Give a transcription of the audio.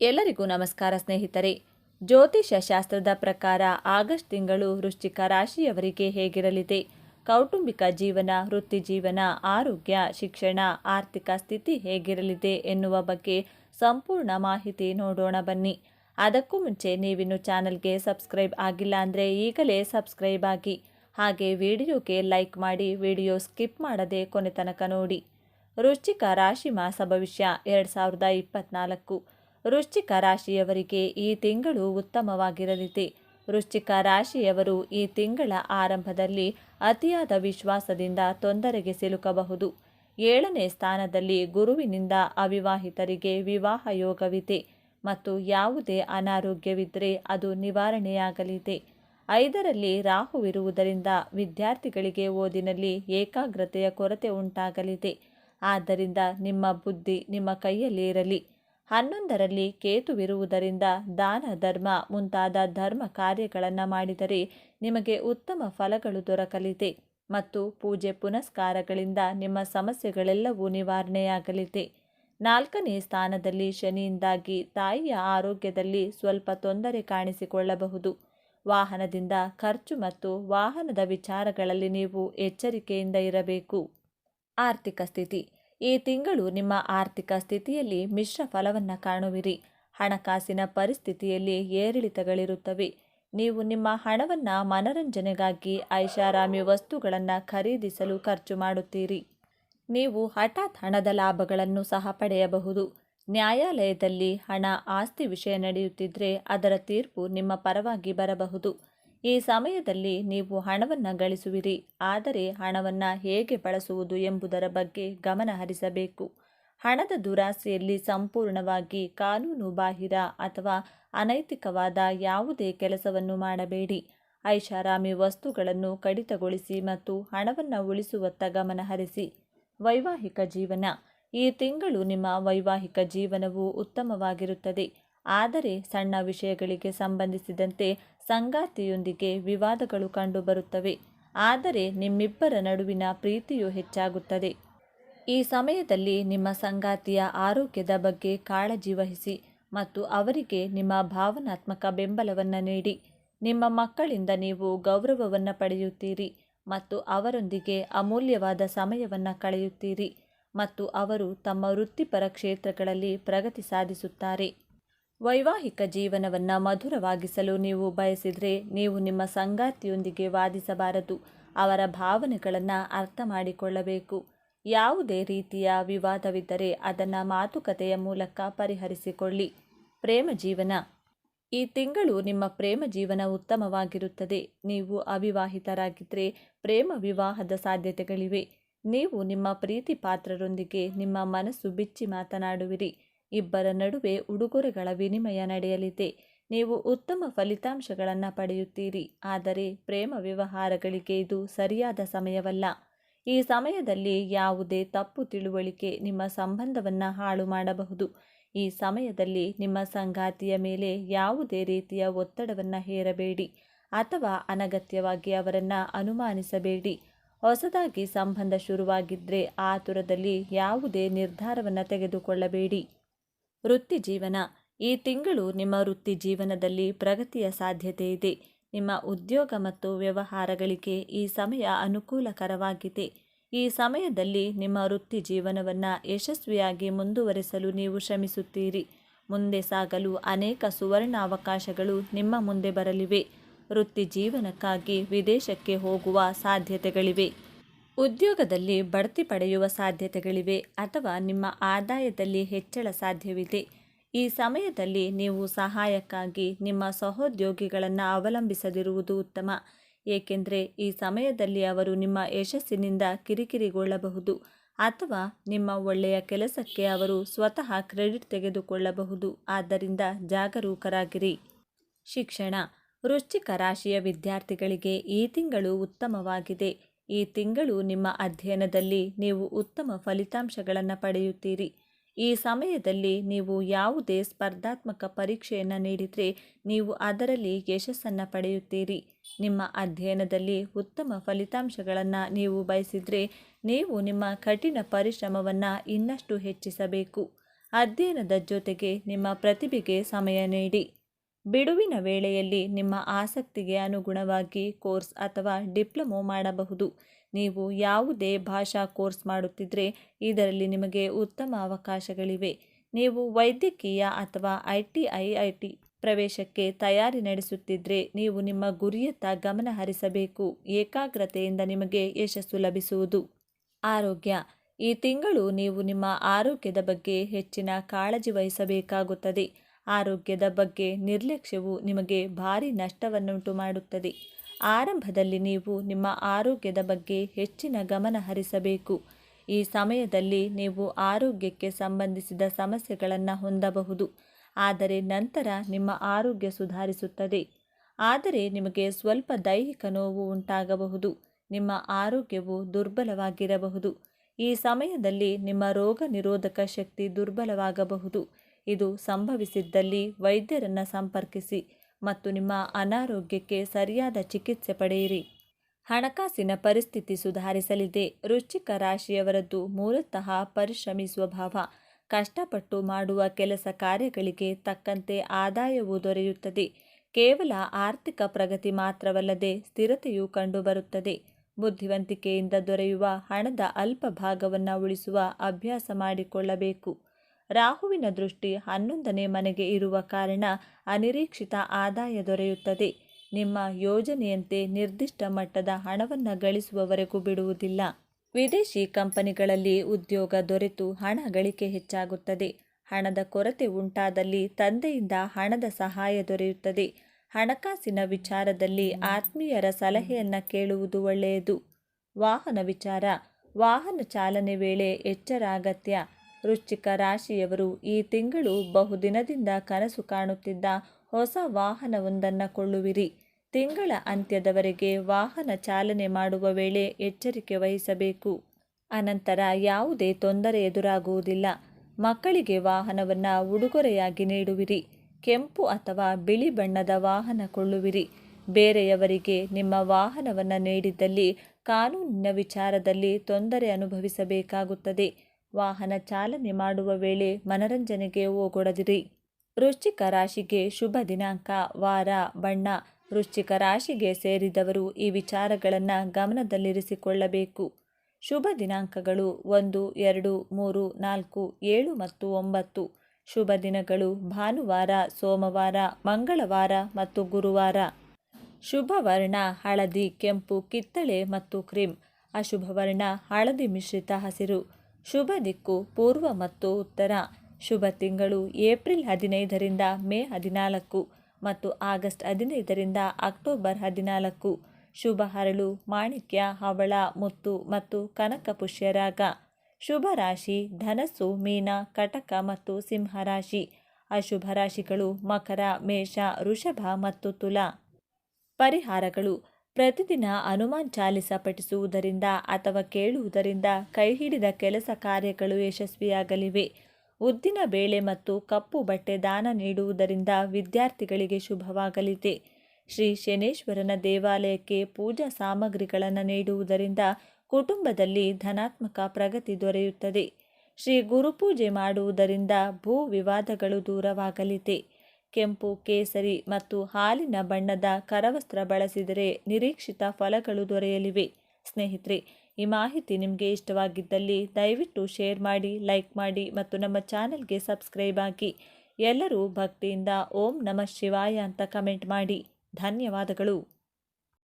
ಎಲ್ಲರಿಗೂ ನಮಸ್ಕಾರ ಸ್ನೇಹಿತರೆ. ಜ್ಯೋತಿಷ ಶಾಸ್ತ್ರದ ಪ್ರಕಾರ ಆಗಸ್ಟ್ ತಿಂಗಳು ವೃಶ್ಚಿಕ ರಾಶಿಯವರಿಗೆ ಹೇಗಿರಲಿದೆ? ಕೌಟುಂಬಿಕ ಜೀವನ, ವೃತ್ತಿ ಜೀವನ, ಆರೋಗ್ಯ, ಶಿಕ್ಷಣ, ಆರ್ಥಿಕ ಸ್ಥಿತಿ ಹೇಗಿರಲಿದೆ ಎನ್ನುವ ಬಗ್ಗೆ ಸಂಪೂರ್ಣ ಮಾಹಿತಿ ನೋಡೋಣ ಬನ್ನಿ. ಅದಕ್ಕೂ ಮುಂಚೆ ನೀವಿನ್ನು ಚಾನಲ್ಗೆ ಸಬ್ಸ್ಕ್ರೈಬ್ ಆಗಿಲ್ಲ ಅಂದರೆ ಈಗಲೇ ಸಬ್ಸ್ಕ್ರೈಬ್ ಆಗಿ. ಹಾಗೆ ವಿಡಿಯೋಗೆ ಲೈಕ್ ಮಾಡಿ ವಿಡಿಯೋ ಸ್ಕಿಪ್ ಮಾಡದೆ ಕೊನೆ ತನಕ ನೋಡಿ. ವೃಶ್ಚಿಕ ರಾಶಿ ಮಾಸ ಭವಿಷ್ಯ ಎರಡು ಸಾವಿರದ ಇಪ್ಪತ್ನಾಲ್ಕು. ವೃಶ್ಚಿಕ ರಾಶಿಯವರಿಗೆ ಈ ತಿಂಗಳು ಉತ್ತಮವಾಗಿರಲಿದೆ. ವೃಶ್ಚಿಕ ರಾಶಿಯವರು ಈ ತಿಂಗಳ ಆರಂಭದಲ್ಲಿ ಅತಿಯಾದ ವಿಶ್ವಾಸದಿಂದ ತೊಂದರೆಗೆ ಸಿಲುಕಬಹುದು. ಏಳನೇ ಸ್ಥಾನದಲ್ಲಿ ಗುರುವಿನಿಂದ ಅವಿವಾಹಿತರಿಗೆ ವಿವಾಹ ಯೋಗವಿದೆ ಮತ್ತು ಯಾವುದೇ ಅನಾರೋಗ್ಯವಿದ್ದರೆ ಅದು ನಿವಾರಣೆಯಾಗಲಿದೆ. ಐದರಲ್ಲಿ ರಾಹುವಿರುವುದರಿಂದ ವಿದ್ಯಾರ್ಥಿಗಳಿಗೆ ಓದಿನಲ್ಲಿ ಏಕಾಗ್ರತೆಯ ಕೊರತೆ ಉಂಟಾಗಲಿದೆ. ಆದ್ದರಿಂದ ನಿಮ್ಮ ಬುದ್ಧಿ ನಿಮ್ಮ ಕೈಯಲ್ಲಿ ಇರಲಿ ಹನ್ನೊಂದರಲ್ಲಿ ಕೇತುವಿರುವುದರಿಂದ ದಾನ ಧರ್ಮ ಮುಂತಾದ ಧರ್ಮ ಕಾರ್ಯಗಳನ್ನು ಮಾಡಿದರೆ ನಿಮಗೆ ಉತ್ತಮ ಫಲಗಳು ದೊರಕಲಿದೆ ಮತ್ತು ಪೂಜೆ ಪುನಸ್ಕಾರಗಳಿಂದ ನಿಮ್ಮ ಸಮಸ್ಯೆಗಳೆಲ್ಲವೂ ನಿವಾರಣೆಯಾಗಲಿದೆ. ನಾಲ್ಕನೇ ಸ್ಥಾನದಲ್ಲಿ ಶನಿಯಿಂದಾಗಿ ತಾಯಿಯ ಆರೋಗ್ಯದಲ್ಲಿ ಸ್ವಲ್ಪ ತೊಂದರೆ ಕಾಣಿಸಿಕೊಳ್ಳಬಹುದು. ವಾಹನದಿಂದ ಖರ್ಚು ಮತ್ತು ವಾಹನದ ವಿಚಾರಗಳಲ್ಲಿ ನೀವು ಎಚ್ಚರಿಕೆಯಿಂದ ಇರಬೇಕು. ಆರ್ಥಿಕ ಸ್ಥಿತಿ. ಈ ತಿಂಗಳು ನಿಮ್ಮ ಆರ್ಥಿಕ ಸ್ಥಿತಿಯಲ್ಲಿ ಮಿಶ್ರ ಫಲವನ್ನು ಕಾಣುವಿರಿ. ಹಣಕಾಸಿನ ಪರಿಸ್ಥಿತಿಯಲ್ಲಿ ಏರಿಳಿತಗಳಿರುತ್ತವೆ. ನೀವು ನಿಮ್ಮ ಹಣವನ್ನು ಮನರಂಜನೆಗಾಗಿ ಐಷಾರಾಮಿ ವಸ್ತುಗಳನ್ನು ಖರೀದಿಸಲು ಖರ್ಚು ಮಾಡುತ್ತೀರಿ. ನೀವು ಹಠಾತ್ ಹಣದ ಲಾಭಗಳನ್ನು ಸಹ ಪಡೆಯಬಹುದು. ನ್ಯಾಯಾಲಯದಲ್ಲಿ ಹಣ ಆಸ್ತಿ ವಿಷಯ ನಡೆಯುತ್ತಿದ್ದರೆ ಅದರ ತೀರ್ಪು ನಿಮ್ಮ ಪರವಾಗಿ ಬರಬಹುದು. ಈ ಸಮಯದಲ್ಲಿ ನೀವು ಹಣವನ್ನು ಗಳಿಸುವಿರಿ. ಆದರೆ ಹಣವನ್ನು ಹೇಗೆ ಬಳಸುವುದು ಎಂಬುದರ ಬಗ್ಗೆ ಗಮನ ಹರಿಸಬೇಕು. ಹಣದ ದುರಾಸೆಯಲ್ಲಿ ಸಂಪೂರ್ಣವಾಗಿ ಕಾನೂನು ಬಾಹಿರ ಅಥವಾ ಅನೈತಿಕವಾದ ಯಾವುದೇ ಕೆಲಸವನ್ನು ಮಾಡಬೇಡಿ. ಐಷಾರಾಮಿ ವಸ್ತುಗಳನ್ನು ಕಡಿತಗೊಳಿಸಿ ಮತ್ತು ಹಣವನ್ನು ಉಳಿಸುವತ್ತ ಗಮನಹರಿಸಿ ವೈವಾಹಿಕ ಜೀವನ. ಈ ತಿಂಗಳು ನಿಮ್ಮ ವೈವಾಹಿಕ ಜೀವನವು ಉತ್ತಮವಾಗಿರುತ್ತದೆ. ಆದರೆ ಸಣ್ಣ ವಿಷಯಗಳಿಗೆ ಸಂಬಂಧಿಸಿದಂತೆ ಸಂಗಾತಿಯೊಂದಿಗೆ ವಿವಾದಗಳು ಕಂಡುಬರುತ್ತವೆ. ಆದರೆ ನಿಮ್ಮಿಬ್ಬರ ನಡುವಿನ ಪ್ರೀತಿಯು ಹೆಚ್ಚಾಗುತ್ತದೆ. ಈ ಸಮಯದಲ್ಲಿ ನಿಮ್ಮ ಸಂಗಾತಿಯ ಆರೋಗ್ಯದ ಬಗ್ಗೆ ಕಾಳಜಿ ವಹಿಸಿ ಮತ್ತು ಅವರಿಗೆ ನಿಮ್ಮ ಭಾವನಾತ್ಮಕ ಬೆಂಬಲವನ್ನು ನೀಡಿ. ನಿಮ್ಮ ಮಕ್ಕಳಿಂದ ನೀವು ಗೌರವವನ್ನು ಪಡೆಯುತ್ತೀರಿ ಮತ್ತು ಅವರೊಂದಿಗೆ ಅಮೂಲ್ಯವಾದ ಸಮಯವನ್ನು ಕಳೆಯುತ್ತೀರಿ ಮತ್ತು ಅವರು ತಮ್ಮ ವೃತ್ತಿಪರ ಕ್ಷೇತ್ರಗಳಲ್ಲಿ ಪ್ರಗತಿ ಸಾಧಿಸುತ್ತಾರೆ. ವೈವಾಹಿಕ ಜೀವನವನ್ನು ಮಧುರವಾಗಿಸಲು ನೀವು ಬಯಸಿದರೆ ನೀವು ನಿಮ್ಮ ಸಂಗಾತಿಯೊಂದಿಗೆ ವಾದಿಸಬಾರದು. ಅವರ ಭಾವನೆಗಳನ್ನು ಅರ್ಥ ಮಾಡಿಕೊಳ್ಳಬೇಕು. ಯಾವುದೇ ರೀತಿಯ ವಿವಾದವಿದ್ದರೆ ಅದನ್ನು ಮಾತುಕತೆಯ ಮೂಲಕ ಪರಿಹರಿಸಿಕೊಳ್ಳಿ. ಪ್ರೇಮ ಜೀವನ. ಈ ತಿಂಗಳು ನಿಮ್ಮ ಪ್ರೇಮ ಜೀವನ ಉತ್ತಮವಾಗಿರುತ್ತದೆ. ನೀವು ಅವಿವಾಹಿತರಾಗಿದ್ದರೆ ಪ್ರೇಮ ವಿವಾಹದ ಸಾಧ್ಯತೆಗಳಿವೆ. ನೀವು ನಿಮ್ಮ ಪ್ರೀತಿ ಪಾತ್ರರೊಂದಿಗೆ ನಿಮ್ಮ ಮನಸ್ಸು ಬಿಚ್ಚಿ ಮಾತನಾಡುವಿರಿ. ಇಬ್ಬರ ನಡುವೆ ಉಡುಗೊರೆಗಳ ವಿನಿಮಯ ನಡೆಯಲಿದೆ. ನೀವು ಉತ್ತಮ ಫಲಿತಾಂಶಗಳನ್ನು ಪಡೆಯುತ್ತೀರಿ. ಆದರೆ ಪ್ರೇಮ ವ್ಯವಹಾರಗಳಿಗೆ ಇದು ಸರಿಯಾದ ಸಮಯವಲ್ಲ. ಈ ಸಮಯದಲ್ಲಿ ಯಾವುದೇ ತಪ್ಪು ತಿಳುವಳಿಕೆ ನಿಮ್ಮ ಸಂಬಂಧವನ್ನು ಹಾಳು ಮಾಡಬಹುದು. ಈ ಸಮಯದಲ್ಲಿ ನಿಮ್ಮ ಸಂಗಾತಿಯ ಮೇಲೆ ಯಾವುದೇ ರೀತಿಯ ಒತ್ತಡವನ್ನು ಹೇರಬೇಡಿ ಅಥವಾ ಅನಗತ್ಯವಾಗಿ ಅವರನ್ನು ಅನುಮಾನಿಸಬೇಡಿ. ಹೊಸದಾಗಿ ಸಂಬಂಧ ಶುರುವಾಗಿದ್ದರೆ ಆತುರದಲ್ಲಿ ಯಾವುದೇ ನಿರ್ಧಾರವನ್ನು ತೆಗೆದುಕೊಳ್ಳಬೇಡಿ. ವೃತ್ತಿ ಜೀವನ. ಈ ತಿಂಗಳು ನಿಮ್ಮ ವೃತ್ತಿ ಜೀವನದಲ್ಲಿ ಪ್ರಗತಿಯ ಸಾಧ್ಯತೆ ಇದೆ. ನಿಮ್ಮ ಉದ್ಯೋಗ ಮತ್ತು ವ್ಯವಹಾರಗಳಿಗೆ ಈ ಸಮಯ ಅನುಕೂಲಕರವಾಗಿದೆ. ಈ ಸಮಯದಲ್ಲಿ ನಿಮ್ಮ ವೃತ್ತಿ ಜೀವನವನ್ನು ಯಶಸ್ವಿಯಾಗಿ ಮುಂದುವರೆಸಲು ನೀವು ಶ್ರಮಿಸುತ್ತೀರಿ. ಮುಂದೆ ಸಾಗಲು ಅನೇಕ ಸುವರ್ಣ ಅವಕಾಶಗಳು ನಿಮ್ಮ ಮುಂದೆ ಬರಲಿವೆ. ವೃತ್ತಿ ಜೀವನಕ್ಕಾಗಿ ವಿದೇಶಕ್ಕೆ ಹೋಗುವ ಸಾಧ್ಯತೆಗಳಿವೆ. ಉದ್ಯೋಗದಲ್ಲಿ ಬಡ್ತಿ ಪಡೆಯುವ ಸಾಧ್ಯತೆಗಳಿವೆ ಅಥವಾ ನಿಮ್ಮ ಆದಾಯದಲ್ಲಿ ಹೆಚ್ಚಳ ಸಾಧ್ಯವಿದೆ. ಈ ಸಮಯದಲ್ಲಿ ನೀವು ಸಹಾಯಕ್ಕಾಗಿ ನಿಮ್ಮ ಸಹೋದ್ಯೋಗಿಗಳನ್ನು ಅವಲಂಬಿಸದಿರುವುದು ಉತ್ತಮ. ಏಕೆಂದರೆ ಈ ಸಮಯದಲ್ಲಿ ಅವರು ನಿಮ್ಮ ಯಶಸ್ಸಿನಿಂದ ಕಿರಿಕಿರಿಗೊಳ್ಳಬಹುದು ಅಥವಾ ನಿಮ್ಮ ಒಳ್ಳೆಯ ಕೆಲಸಕ್ಕೆ ಅವರು ಸ್ವತಃ ಕ್ರೆಡಿಟ್ ತೆಗೆದುಕೊಳ್ಳಬಹುದು. ಆದ್ದರಿಂದ ಜಾಗರೂಕರಾಗಿರಿ. ಶಿಕ್ಷಣ. ವೃಶ್ಚಿಕ ರಾಶಿಯ ವಿದ್ಯಾರ್ಥಿಗಳಿಗೆ ಈ ತಿಂಗಳು ಉತ್ತಮವಾಗಿದೆ. ಈ ತಿಂಗಳು ನಿಮ್ಮ ಅಧ್ಯಯನದಲ್ಲಿ ನೀವು ಉತ್ತಮ ಫಲಿತಾಂಶಗಳನ್ನು ಪಡೆಯುತ್ತೀರಿ. ಈ ಸಮಯದಲ್ಲಿ ನೀವು ಯಾವುದೇ ಸ್ಪರ್ಧಾತ್ಮಕ ಪರೀಕ್ಷೆಯನ್ನು ನೀಡಿದರೆ ನೀವು ಅದರಲ್ಲಿ ಯಶಸ್ಸನ್ನು ಪಡೆಯುತ್ತೀರಿ. ನಿಮ್ಮ ಅಧ್ಯಯನದಲ್ಲಿ ಉತ್ತಮ ಫಲಿತಾಂಶಗಳನ್ನು ನೀವು ಬಯಸಿದರೆ ನೀವು ನಿಮ್ಮ ಕಠಿಣ ಪರಿಶ್ರಮವನ್ನು ಇನ್ನಷ್ಟು ಹೆಚ್ಚಿಸಬೇಕು. ಅಧ್ಯಯನದ ಜೊತೆಗೆ ನಿಮ್ಮ ಪ್ರತಿಭೆಗೆ ಸಮಯ ನೀಡಿ. ಬಿಡುವಿನ ವೇಳೆಯಲ್ಲಿ ನಿಮ್ಮ ಆಸಕ್ತಿಗೆ ಅನುಗುಣವಾಗಿ ಕೋರ್ಸ್ ಅಥವಾ ಡಿಪ್ಲೊಮೊ ಮಾಡಬಹುದು. ನೀವು ಯಾವುದೇ ಭಾಷಾ ಕೋರ್ಸ್ ಮಾಡುತ್ತಿದ್ದರೆ ಇದರಲ್ಲಿ ನಿಮಗೆ ಉತ್ತಮ ಅವಕಾಶಗಳಿವೆ. ನೀವು ವೈದ್ಯಕೀಯ ಅಥವಾ I T I I T ಪ್ರವೇಶಕ್ಕೆ ತಯಾರಿ ನಡೆಸುತ್ತಿದ್ದರೆ ನೀವು ನಿಮ್ಮ ಗುರಿಯತ್ತ ಗಮನ ಹರಿಸಬೇಕು. ಏಕಾಗ್ರತೆಯಿಂದ ನಿಮಗೆ ಯಶಸ್ಸು ಲಭಿಸುವುದು. ಆರೋಗ್ಯ. ಈ ತಿಂಗಳು ನೀವು ನಿಮ್ಮ ಆರೋಗ್ಯದ ಬಗ್ಗೆ ಹೆಚ್ಚಿನ ಕಾಳಜಿ ವಹಿಸಬೇಕಾಗುತ್ತದೆ. ಆರೋಗ್ಯದ ಬಗ್ಗೆ ನಿರ್ಲಕ್ಷ್ಯವು ನಿಮಗೆ ಭಾರಿ ನಷ್ಟವನ್ನುಂಟು ಮಾಡುತ್ತದೆ. ಆರಂಭದಲ್ಲಿ ನೀವು ನಿಮ್ಮ ಆರೋಗ್ಯದ ಬಗ್ಗೆ ಹೆಚ್ಚಿನ ಗಮನ ಹರಿಸಬೇಕು. ಈ ಸಮಯದಲ್ಲಿ ನೀವು ಆರೋಗ್ಯಕ್ಕೆ ಸಂಬಂಧಿಸಿದ ಸಮಸ್ಯೆಗಳನ್ನು ಹೊಂದಬಹುದು. ಆದರೆ ನಂತರ ನಿಮ್ಮ ಆರೋಗ್ಯ ಸುಧಾರಿಸುತ್ತದೆ. ಆದರೆ ನಿಮಗೆ ಸ್ವಲ್ಪ ದೈಹಿಕ ನೋವು ಉಂಟಾಗಬಹುದು. ನಿಮ್ಮ ಆರೋಗ್ಯವು ದುರ್ಬಲವಾಗಿರಬಹುದು. ಈ ಸಮಯದಲ್ಲಿ ನಿಮ್ಮ ರೋಗ ನಿರೋಧಕ ಶಕ್ತಿ ದುರ್ಬಲವಾಗಬಹುದು. ಇದು ಸಂಭವಿಸಿದ್ದಲ್ಲಿ ವೈದ್ಯರನ್ನು ಸಂಪರ್ಕಿಸಿ ಮತ್ತು ನಿಮ್ಮ ಅನಾರೋಗ್ಯಕ್ಕೆ ಸರಿಯಾದ ಚಿಕಿತ್ಸೆ ಪಡೆಯಿರಿ. ಹಣಕಾಸಿನ ಪರಿಸ್ಥಿತಿ ಸುಧಾರಿಸಲಿದೆ. ರುಚಿಕ ರಾಶಿಯವರದ್ದು ಮೂಲತಃ ಪರಿಶ್ರಮಿ ಸ್ವಭಾವ ಕಷ್ಟಪಟ್ಟು ಮಾಡುವ ಕೆಲಸ ಕಾರ್ಯಗಳಿಗೆ ತಕ್ಕಂತೆ ಆದಾಯವು ದೊರೆಯುತ್ತದೆ. ಕೇವಲ ಆರ್ಥಿಕ ಪ್ರಗತಿ ಮಾತ್ರವಲ್ಲದೆ ಸ್ಥಿರತೆಯೂ ಕಂಡುಬರುತ್ತದೆ. ಬುದ್ಧಿವಂತಿಕೆಯಿಂದ ದೊರೆಯುವ ಹಣದ ಅಲ್ಪ ಭಾಗವನ್ನು ಉಳಿಸುವ ಅಭ್ಯಾಸ ಮಾಡಿಕೊಳ್ಳಬೇಕು. ರಾಹುವಿನ ದೃಷ್ಟಿ ಹನ್ನೊಂದನೇ ಮನೆಗೆ ಇರುವ ಕಾರಣ ಅನಿರೀಕ್ಷಿತ ಆದಾಯ ದೊರೆಯುತ್ತದೆ. ನಿಮ್ಮ ಯೋಜನೆಯಂತೆ ನಿರ್ದಿಷ್ಟ ಮಟ್ಟದ ಹಣವನ್ನು ಗಳಿಸುವವರೆಗೂ ಬಿಡುವುದಿಲ್ಲ. ವಿದೇಶಿ ಕಂಪನಿಗಳಲ್ಲಿ ಉದ್ಯೋಗ ದೊರೆತು ಹಣ ಗಳಿಕೆ ಹೆಚ್ಚಾಗುತ್ತದೆ. ಹಣದ ಕೊರತೆ ಉಂಟಾದಲ್ಲಿ ತಂದೆಯಿಂದ ಹಣದ ಸಹಾಯ ದೊರೆಯುತ್ತದೆ. ಹಣಕಾಸಿನ ವಿಚಾರದಲ್ಲಿ ಆತ್ಮೀಯರ ಸಲಹೆಯನ್ನು ಕೇಳುವುದು ಒಳ್ಳೆಯದು. ವಾಹನ ವಿಚಾರ, ವಾಹನ ಚಾಲನೆ ವೇಳೆ ಎಚ್ಚರ ಅಗತ್ಯ. ವೃಶ್ಚಿಕ ರಾಶಿಯವರು ಈ ತಿಂಗಳು ಬಹುದಿನದಿಂದ ಕನಸು ಕಾಣುತ್ತಿದ್ದ ಹೊಸ ವಾಹನವೊಂದನ್ನು ಕೊಳ್ಳುವಿರಿ. ತಿಂಗಳ ಅಂತ್ಯದವರೆಗೆ ವಾಹನ ಚಾಲನೆ ಮಾಡುವ ವೇಳೆ ಎಚ್ಚರಿಕೆ ವಹಿಸಬೇಕು. ಅನಂತರ ಯಾವುದೇ ತೊಂದರೆ ಎದುರಾಗುವುದಿಲ್ಲ. ಮಕ್ಕಳಿಗೆ ವಾಹನವನ್ನು ಉಡುಗೊರೆಯಾಗಿ ನೀಡುವಿರಿ. ಕೆಂಪು ಅಥವಾ ಬಿಳಿ ಬಣ್ಣದ ವಾಹನ ಕೊಳ್ಳುವಿರಿ. ಬೇರೆಯವರಿಗೆ ನಿಮ್ಮ ವಾಹನವನ್ನು ನೀಡಿದ್ದಲ್ಲಿ ಕಾನೂನಿನ ವಿಚಾರದಲ್ಲಿ ತೊಂದರೆ ಅನುಭವಿಸಬೇಕಾಗುತ್ತದೆ. ವಾಹನ ಚಾಲನೆ ಮಾಡುವ ವೇಳೆ ಮನರಂಜನೆಗೆ ಓಗೊಡದಿರಿ ವೃಶ್ಚಿಕ ರಾಶಿಗೆ ಶುಭ ದಿನಾಂಕ. ವಾರ, ಬಣ್ಣ. ವೃಶ್ಚಿಕ ರಾಶಿಗೆ ಸೇರಿದವರು ಈ ವಿಚಾರಗಳನ್ನು ಗಮನದಲ್ಲಿರಿಸಿಕೊಳ್ಳಬೇಕು. ಶುಭ ದಿನಾಂಕಗಳು ಒಂದು, ಎರಡು, ಮೂರು, ನಾಲ್ಕು, ಏಳು ಮತ್ತು ಒಂಬತ್ತು. ಶುಭ ದಿನಗಳು ಭಾನುವಾರ, ಸೋಮವಾರ, ಮಂಗಳವಾರ ಮತ್ತು ಗುರುವಾರ. ಶುಭ ವರ್ಣ, ಹಳದಿ, ಕೆಂಪು, ಕಿತ್ತಳೆ ಮತ್ತು ಕ್ರೀಮ್. ಅಶುಭ ವರ್ಣ, ಹಳದಿ ಮಿಶ್ರಿತ ಹಸಿರು. ಶುಭ ದಿಕ್ಕು, ಪೂರ್ವ ಮತ್ತು ಉತ್ತರ. ಶುಭ ತಿಂಗಳು ಏಪ್ರಿಲ್ ಹದಿನೈದರಿಂದ ಮೇ ಹದಿನಾಲ್ಕು ಮತ್ತು ಆಗಸ್ಟ್ ಹದಿನೈದರಿಂದ ಅಕ್ಟೋಬರ್ ಹದಿನಾಲ್ಕು. ಶುಭ ಹರಳು, ಮಾಣಿಕ್ಯ, ಹವಳ, ಮುತ್ತು ಮತ್ತು ಕನಕ ಪುಷ್ಯರಾಗ ಶುಭ ರಾಶಿ, ಧನಸ್ಸು, ಮೀನ, ಕಟಕ ಮತ್ತು ಸಿಂಹರಾಶಿ ಅಶುಭ ರಾಶಿಗಳು ಮಕರ, ಮೇಷ, ವೃಷಭ ಮತ್ತು ತುಲಾ. ಪರಿಹಾರಗಳು. ಪ್ರತಿದಿನ ಅನುಮಾನ್ ಚಾಲಿಸ ಪಠಿಸುವುದರಿಂದ ಅಥವಾ ಕೇಳುವುದರಿಂದ ಕೈ ಹಿಡಿದ ಕೆಲಸ ಕಾರ್ಯಗಳು ಯಶಸ್ವಿಯಾಗಲಿವೆ. ಉದ್ದಿನ ಬೇಳೆ ಮತ್ತು ಕಪ್ಪು ಬಟ್ಟೆ ದಾನ ನೀಡುವುದರಿಂದ ವಿದ್ಯಾರ್ಥಿಗಳಿಗೆ ಶುಭವಾಗಲಿದೆ. ಶ್ರೀ ಶನೇಶ್ವರನ ದೇವಾಲಯಕ್ಕೆ ಪೂಜಾ ಸಾಮಗ್ರಿಗಳನ್ನು ನೀಡುವುದರಿಂದ ಕುಟುಂಬದಲ್ಲಿ ಧನಾತ್ಮಕ ಪ್ರಗತಿ ದೊರೆಯುತ್ತದೆ. ಶ್ರೀ ಗುರುಪೂಜೆ ಮಾಡುವುದರಿಂದ ಭೂ ವಿವಾದಗಳು ದೂರವಾಗಲಿದೆ. ಕೆಂಪು, ಕೇಸರಿ ಮತ್ತು ಹಾಲಿನ ಬಣ್ಣದ ಕರವಸ್ತ್ರ ಬಳಸಿದರೆ ನಿರೀಕ್ಷಿತ ಫಲಗಳು ದೊರೆಯಲಿವೆ. ಸ್ನೇಹಿತರೆ, ಈ ಮಾಹಿತಿ ನಿಮಗೆ ಇಷ್ಟವಾಗಿದ್ದಲ್ಲಿ ದಯವಿಟ್ಟು ಶೇರ್ ಮಾಡಿ, ಲೈಕ್ ಮಾಡಿ ಮತ್ತು ನಮ್ಮ ಚಾನೆಲ್ಗೆ ಸಬ್ಸ್ಕ್ರೈಬ್ ಆಗಿ ಎಲ್ಲರೂ ಭಕ್ತಿಯಿಂದ ಓಂ ನಮಃ ಶಿವಾಯ ಅಂತ ಕಮೆಂಟ್ ಮಾಡಿ. ಧನ್ಯವಾದಗಳು.